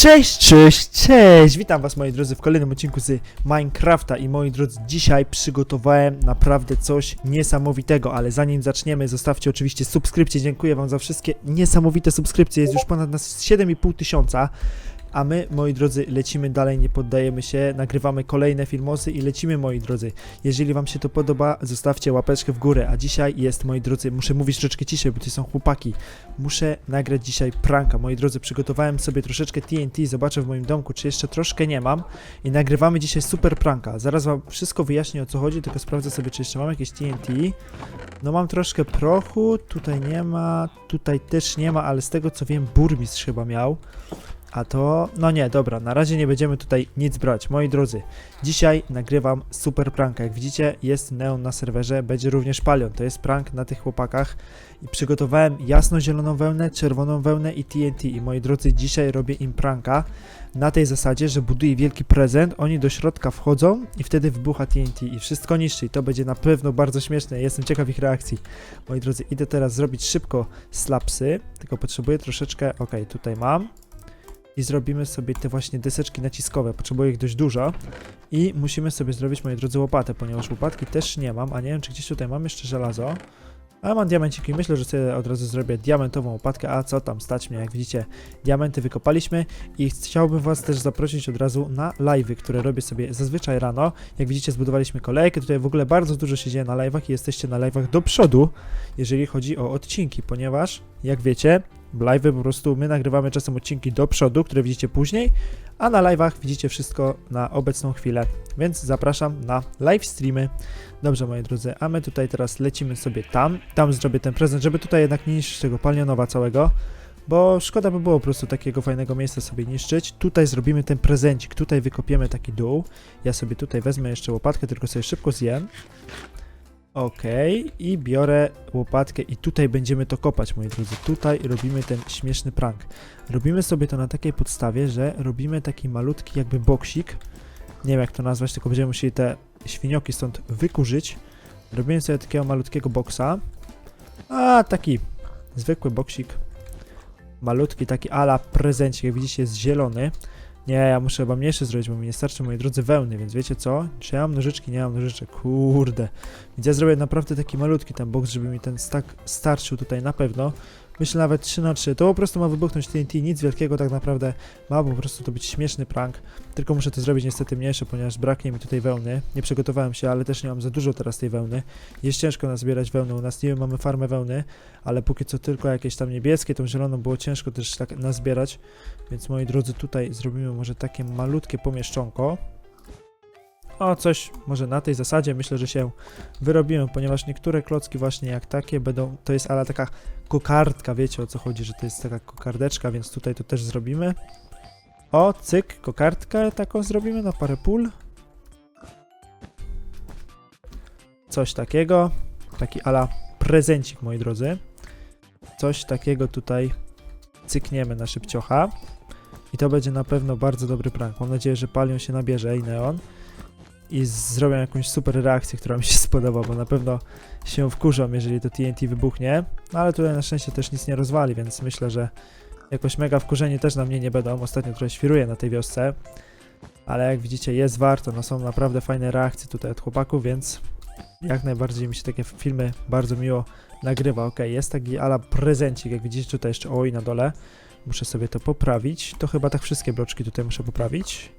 Cześć, cześć, cześć! Witam was moi drodzy w kolejnym odcinku z Minecrafta. I moi drodzy, dzisiaj przygotowałem naprawdę coś niesamowitego, ale zanim zaczniemy, zostawcie oczywiście subskrypcję, dziękuję wam za wszystkie niesamowite subskrypcje, jest już ponad nas 7,5 tysiąca, a my, moi drodzy, lecimy dalej, nie poddajemy się, nagrywamy kolejne filmosy i lecimy, moi drodzy. Jeżeli wam się to podoba, zostawcie łapeczkę w górę, a dzisiaj jest, moi drodzy, muszę mówić troszeczkę ciszej, bo to są chłopaki, muszę nagrać dzisiaj pranka. Moi drodzy, przygotowałem sobie troszeczkę TNT, zobaczę w moim domku, czy jeszcze troszkę nie mam i nagrywamy dzisiaj super pranka. Zaraz wam wszystko wyjaśnię o co chodzi, tylko sprawdzę sobie, czy jeszcze mam jakieś TNT. No mam troszkę prochu, tutaj nie ma, tutaj też nie ma, ale z tego co wiem, burmistrz chyba miał. A to, no nie, dobra, na razie nie będziemy tutaj nic brać. Moi drodzy, dzisiaj nagrywam super pranka. Jak widzicie, jest neon na serwerze, będzie również palion. To jest prank na tych chłopakach. I przygotowałem jasno-zieloną wełnę, czerwoną wełnę i TNT. I moi drodzy, dzisiaj robię im pranka na tej zasadzie, że buduję wielki prezent, oni do środka wchodzą i wtedy wybucha TNT i wszystko niszczy. I to będzie na pewno bardzo śmieszne. Jestem ciekaw ich reakcji. Moi drodzy, idę teraz zrobić szybko slapsy, tylko potrzebuję troszeczkę, ok, tutaj mam i zrobimy sobie te właśnie deseczki naciskowe. Potrzebuję ich dość dużo i musimy sobie zrobić, moi drodzy, łopatę, ponieważ łopatki też nie mam, a nie wiem, czy gdzieś tutaj mam jeszcze żelazo. Ale mam diamenciki, myślę, że sobie od razu zrobię diamentową łopatkę, a co tam, stać mnie, jak widzicie, diamenty wykopaliśmy i chciałbym was też zaprosić od razu na live'y, które robię sobie zazwyczaj rano. Jak widzicie, zbudowaliśmy kolejkę, tutaj w ogóle bardzo dużo się dzieje na live'ach i jesteście na live'ach do przodu, jeżeli chodzi o odcinki, ponieważ, jak wiecie, live'y po prostu my nagrywamy czasem odcinki do przodu, które widzicie później, a na live'ach widzicie wszystko na obecną chwilę, więc zapraszam na live streamy. Dobrze, moi drodzy, a my tutaj teraz lecimy sobie tam, tam zrobię ten prezent, żeby tutaj jednak nie niszczyć tego palionowa całego, bo szkoda by było po prostu takiego fajnego miejsca sobie niszczyć. Tutaj zrobimy ten prezencik, tutaj wykopiemy taki dół. Ja sobie tutaj wezmę jeszcze łopatkę, tylko sobie szybko zjem. Okej, i biorę łopatkę i tutaj będziemy to kopać, moi drodzy. Tutaj robimy ten śmieszny prank. Robimy sobie to na takiej podstawie, że robimy taki malutki jakby boksik. Nie wiem jak to nazwać, tylko będziemy musieli te świnioki stąd wykurzyć. Robimy sobie takiego malutkiego boksa. A, taki zwykły boksik. Malutki, taki ala prezencik, jak widzicie jest zielony. Nie, ja muszę chyba mniejszy zrobić, bo mi nie starczy, moi drodzy, wełny, więc wiecie co? Czy ja mam nożyczki? Nie mam nożyczek, kurde. Więc ja zrobię naprawdę taki malutki ten box, żeby mi ten stack starczył tutaj na pewno. Myślę nawet 3 na 3 To po prostu ma wybuchnąć TNT, nic wielkiego tak naprawdę. Ma po prostu to być śmieszny prank. Tylko muszę to zrobić niestety mniejsze, ponieważ braknie mi tutaj wełny. Nie przygotowałem się, ale też nie mam za dużo teraz tej wełny. Jest ciężko nazbierać wełnę. U nas nie mamy farmę wełny, ale póki co tylko jakieś tam niebieskie, tą zieloną było ciężko też tak nazbierać. Więc moi drodzy, tutaj zrobimy może takie malutkie pomieszczonko. O, coś może na tej zasadzie myślę, że się wyrobimy, ponieważ niektóre klocki właśnie jak takie będą, to jest ale taka kokardka, wiecie o co chodzi, że to jest taka kokardeczka, więc tutaj to też zrobimy. O, cyk, kokardkę taką zrobimy na parę pól. Coś takiego, taki ala prezencik, moi drodzy. Coś takiego tutaj cykniemy na szybciocha. I to będzie na pewno bardzo dobry prank. Mam nadzieję, że Palion się nabierze i Neon i zrobią jakąś super reakcję, która mi się spodoba, bo na pewno się wkurzą, jeżeli to TNT wybuchnie. No ale tutaj na szczęście też nic nie rozwali, więc myślę, że jakoś mega wkurzeni też na mnie nie będą. Ostatnio trochę świruję na tej wiosce, ale jak widzicie jest warto, no są naprawdę fajne reakcje tutaj od chłopaków, więc jak najbardziej mi się takie filmy bardzo miło nagrywa. Ok, jest taki ala prezencik, jak widzicie tutaj jeszcze oj na dole. Muszę sobie to poprawić. To chyba tak wszystkie bloczki tutaj muszę poprawić.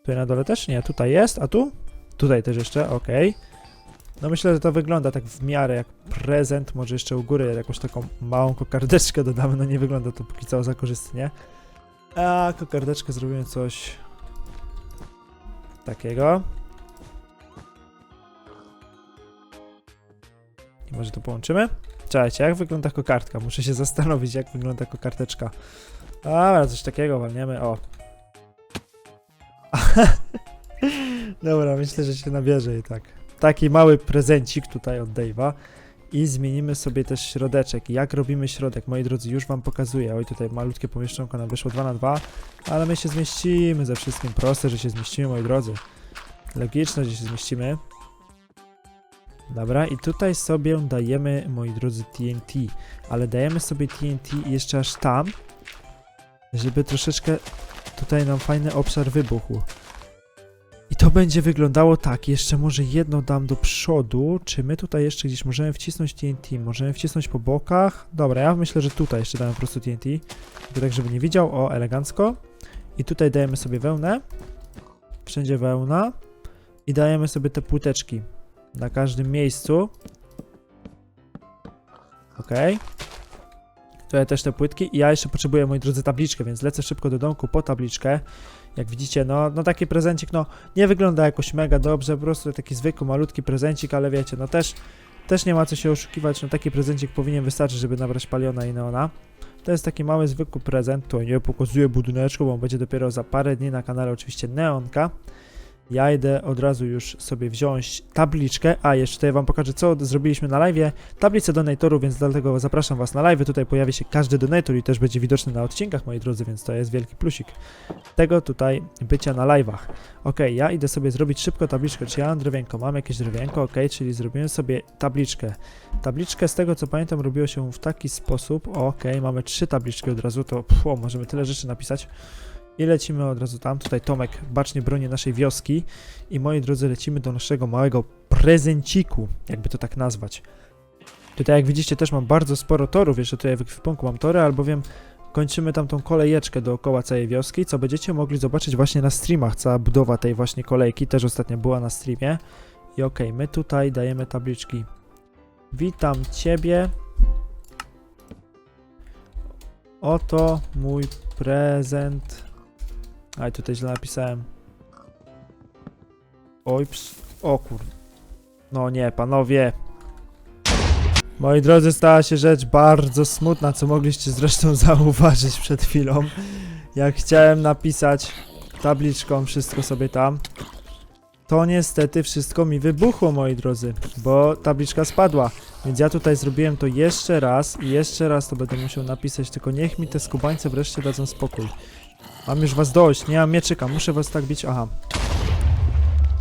Tutaj na dole też? Nie, tutaj jest, a tu? Tutaj też jeszcze, ok. No myślę, że to wygląda tak w miarę jak prezent, może jeszcze u góry jakąś taką małą kokardeczkę dodamy, no nie wygląda to póki co za korzystnie. A kokardeczkę zrobimy coś takiego. I może to połączymy? Czekajcie, jak wygląda kokardka? Muszę się zastanowić, jak wygląda kokardeczka. Dobra, coś takiego walniemy, o. Dobra, myślę, że się nabierze i tak. Taki mały prezencik tutaj od Dave'a. I zmienimy sobie też środeczek. Jak robimy środek? Moi drodzy, już wam pokazuję. Oj, tutaj malutkie pomieszczonko nam wyszło 2 na 2 ale my się zmieścimy ze wszystkim. Proste, że się zmieścimy, moi drodzy. Logiczne, że się zmieścimy. Dobra, i tutaj sobie dajemy, moi drodzy, TNT. Ale dajemy sobie TNT jeszcze aż tam, żeby troszeczkę tutaj nam fajny obszar wybuchł. To będzie wyglądało tak, jeszcze może jedno dam do przodu, czy my tutaj jeszcze gdzieś możemy wcisnąć TNT, możemy wcisnąć po bokach, dobra, ja myślę, że tutaj jeszcze damy po prostu TNT, Tylko tak żeby nie widział, o, elegancko. I tutaj dajemy sobie wełnę, wszędzie wełna. I dajemy sobie te płyteczki. Na każdym miejscu. Okej. Tutaj też te płytki i ja jeszcze potrzebuję, moi drodzy, tabliczkę, więc lecę szybko do domku po tabliczkę. Jak widzicie, no, no taki prezencik, no nie wygląda jakoś mega dobrze, po prostu taki zwykły, malutki prezencik, ale wiecie, no też, też nie ma co się oszukiwać, no taki prezencik powinien wystarczyć, żeby nabrać paliona i neona. To jest taki mały, zwykły prezent, to nie pokazuję budyneczku, bo on będzie dopiero za parę dni na kanale oczywiście Neonka. Ja idę od razu już sobie wziąć tabliczkę, a jeszcze tutaj wam pokażę co zrobiliśmy na live. Tablicę donatorów, więc dlatego zapraszam was na live. Tutaj pojawi się każdy donator i też będzie widoczny na odcinkach, moi drodzy, więc to jest wielki plusik tego tutaj bycia na live'ach. Ok, ja idę sobie zrobić szybko tabliczkę. Czy ja mam drewienko? Mam jakieś drewienko? Ok, czyli zrobiłem sobie tabliczkę. Tabliczkę z tego co pamiętam robiło się w taki sposób. Ok, mamy trzy tabliczki od razu, to możemy tyle rzeczy napisać. I lecimy od razu tam. Tutaj Tomek bacznie broni naszej wioski. I moi drodzy, lecimy do naszego małego prezenciku, jakby to tak nazwać. Tutaj jak widzicie też mam bardzo sporo torów, jeszcze tutaj w ekwipunku mam tory, albowiem kończymy tam tą kolejeczkę dookoła całej wioski, co będziecie mogli zobaczyć właśnie na streamach, cała budowa tej właśnie kolejki, też ostatnio była na streamie. I okej, my tutaj dajemy tabliczki. Witam Ciebie. Oto mój prezent. Aj, tutaj źle napisałem. Oj, ps. O kur... No nie, panowie. Moi drodzy, stała się rzecz bardzo smutna, co mogliście zresztą zauważyć przed chwilą. Jak chciałem napisać tabliczką wszystko sobie tam, to niestety wszystko mi wybuchło, moi drodzy, bo tabliczka spadła. Więc ja tutaj zrobiłem to jeszcze raz i jeszcze raz to będę musiał napisać, tylko niech mi te skubańce wreszcie dadzą spokój. Mam już was dość, nie mam mieczyka, muszę was tak bić, aha.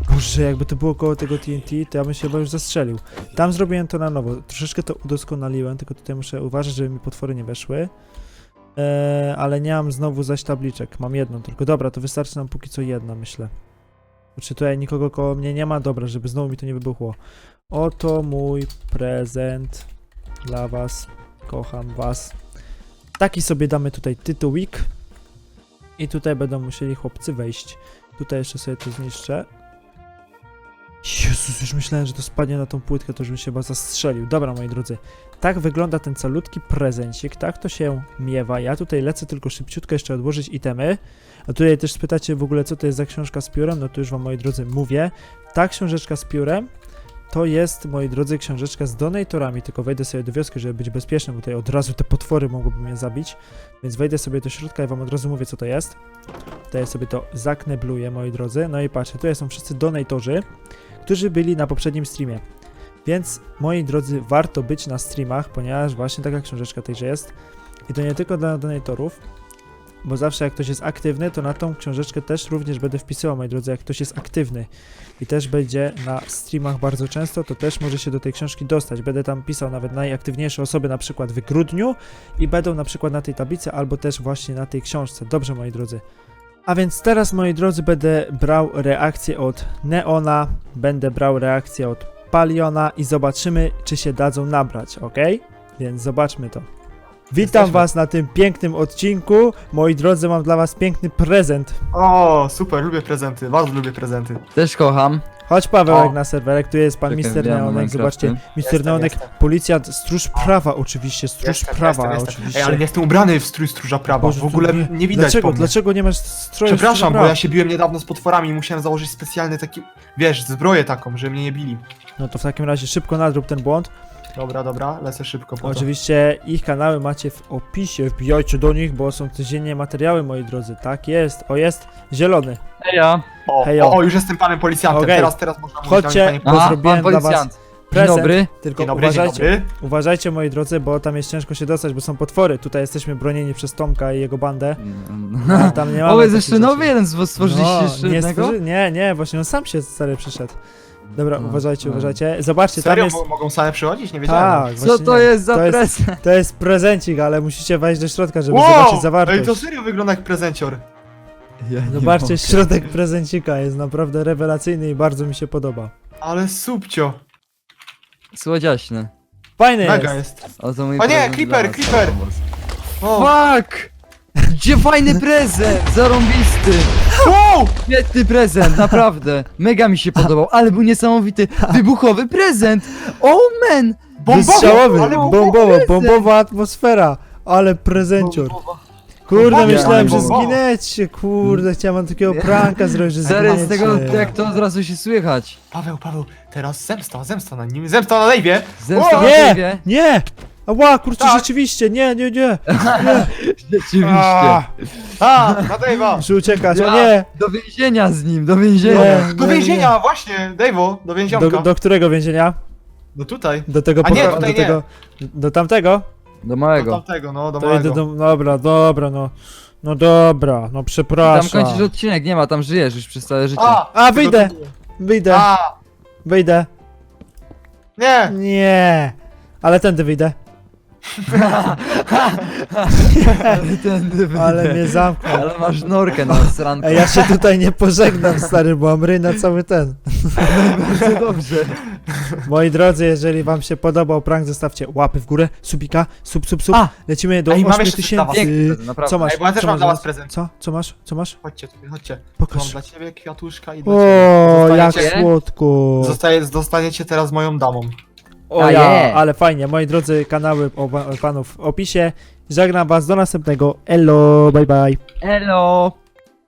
Boże, jakby to było koło tego TNT, to ja bym się chyba już zastrzelił. Tam zrobiłem to na nowo, troszeczkę to udoskonaliłem, tylko tutaj muszę uważać, żeby mi potwory nie weszły. Eee, ale nie mam znowu zaś tabliczek, mam jedną tylko. Dobra, to wystarczy nam póki co jedna, myślę. Czy tutaj nikogo koło mnie nie ma? Dobra, żeby znowu mi to nie wybuchło. Oto mój prezent dla was. Kocham was. Taki sobie damy tutaj tytułik. I tutaj będą musieli chłopcy wejść. Tutaj jeszcze sobie to zniszczę. Jezus, już myślałem, że to spadnie na tą płytkę, to już bym się chyba zastrzelił. Dobra, moi drodzy, tak wygląda ten calutki prezencik, tak to się miewa. Ja tutaj lecę tylko szybciutko jeszcze odłożyć itemy. A tutaj też spytacie w ogóle, co to jest za książka z piórem, no to już wam, moi drodzy, mówię. Ta książeczka z piórem to jest, moi drodzy, książeczka z donatorami, tylko wejdę sobie do wioski, żeby być bezpieczny, bo tutaj od razu te potwory mogłyby mnie zabić. Więc wejdę sobie do środka i wam od razu mówię, co to jest. Tutaj sobie to zaknebluję, moi drodzy. No i patrzcie, tutaj są wszyscy donatorzy, którzy byli na poprzednim streamie. Więc, moi drodzy, warto być na streamach, ponieważ właśnie taka książeczka tejże jest. I to nie tylko dla donatorów, bo zawsze jak ktoś jest aktywny, to na tą książeczkę też również będę wpisywał, moi drodzy, jak ktoś jest aktywny i też będzie na streamach bardzo często, to też może się do tej książki dostać. Będę tam pisał nawet najaktywniejsze osoby, na przykład w grudniu i będą na przykład na tej tablicy, albo też właśnie na tej książce. Dobrze, moi drodzy. A więc teraz, moi drodzy, będę brał reakcję od Neona, będę brał reakcję od Paliona i zobaczymy, czy się dadzą nabrać, ok? Więc zobaczmy to. Witam Jesteśmy. was na tym pięknym odcinku. Moi drodzy, mam dla was piękny prezent. O, super, lubię prezenty, bardzo lubię prezenty. Też kocham. Chodź Pawełek O. na serwerek, tu jest pan Czekaj, Mister wbijam na Neonek, zobaczcie. Mister Jestem, Neonek, jestem. policjant, stróż prawa oczywiście, stróż Jestem, prawa jestem, jestem. oczywiście. Ej, ale nie jestem ubrany w strój stróża prawa, Boże, w ogóle nie, widać Dlaczego, po mnie. dlaczego nie masz stroju Przepraszam, bo ja się biłem niedawno z potworami i musiałem założyć specjalny taki, wiesz, zbroję taką, żeby mnie nie bili. No to w takim razie szybko nadrób ten błąd. Dobra, dobra, lecę szybko po to. Oczywiście ich kanały macie w opisie, wbijajcie do nich, bo są codziennie materiały, moi drodzy. Tak jest, o jest, zielony. Ja. O, Hejo. o, o, już jestem panem policjantem, Okej. teraz, teraz można mówić Chodźcie. do mnie, panie... Bo Aha, zrobiłem pan dla was policjant. Dzień Prezent, dobry. tylko Dzień dobry, dzień uważajcie, dobry. uważajcie moi drodzy, bo tam jest ciężko się dostać, bo są potwory. Tutaj jesteśmy bronieni przez Tomka i jego bandę. A tam nie ma. O, jest jeszcze nowy jeden z- stworzyliście jeszcze nie, jednego? stworzy- nie, nie, właśnie on sam się stary przyszedł. Dobra, No, uważajcie, no. uważajcie. Zobaczcie, tam Serio, jest. Mo- mogą same przychodzić? Nie wiedziałem. Tak, Co właśnie to nie. jest za To jest- prezent? To jest prezencik, ale musicie wejść do środka, żeby Wow! zobaczyć Ej, zawartość. to serio wygląda jak prezencior. Ja nie Zobaczcie, mogę. środek prezencika jest naprawdę rewelacyjny i bardzo mi się podoba. Ale subcio. Słodziaśny. Fajny Mega jest. jest. O, to mój O nie, prezent Creeper, dla was. Creeper! O, Fuck! Gdzie fajny prezent! Zarąbisty! Wow! Świetny prezent, naprawdę. Mega mi się podobał, ale był niesamowity, wybuchowy prezent! Oh man! Wystrzałowy, ale bombowo, bombowa atmosfera. Ale prezencior. Kurde, Bombowy, myślałem, że bombowo. zginiecie. Kurde, chciałem takiego pranka zrobić, że Zaraz z tego, zginiecie. jak to od razu się słychać. Paweł, Paweł, teraz zemsta, zemsta na nim, zemsta na Dave'ie! Zemsta O, na Nie, nie! Ała, kurczę, Tak. rzeczywiście, nie, nie, nie. Rzeczywiście. A, a, na Dave'a! Muszę uciekać, o nie! Do więzienia z nim, do więzienia. Nie. Do więzienia, właśnie, Dave'o, do więzionka. Do, do którego więzienia? No tutaj. Do tego A nie, poko- tutaj do nie. tego. Do tamtego? Do Do małego. tamtego, no, do To idę małego. do. Dobra, dobra, no. No dobra, no Tam przepraszam. kończysz odcinek, nie ma, tam żyjesz już przez całe życie. A, A, wyjdę. Wyjdę, A, wyjdę. nie! Nie. Ale tędy wyjdę. Ale ten Ale mnie zamknął. Ale masz norkę na srankę. Ej, ja się tutaj nie pożegnam, stary, bo mam ryj na cały ten. Bardzo dobrze. Moi drodzy, jeżeli wam się podobał prank, zostawcie łapy w górę, subika, sub, sub, sub. A! Lecimy do Ej, mam 8 jeszcze coś dla was. Piękny tysięcy. naprawdę. Co masz? Ej, bo ja też Co mam masz dla was prezent. Co? Co masz? Co masz? Chodźcie tutaj, chodźcie. To mam Pokaż. dla ciebie kwiatuszka i dla ciebie. O, jak Zostaniecie, słodko. zostaje, zostaniecie teraz moją damą. O A, ja, je. ale fajnie. Moi drodzy, kanały o, panów w opisie. Żegnam was, do następnego. Elo, bye bye. Hello!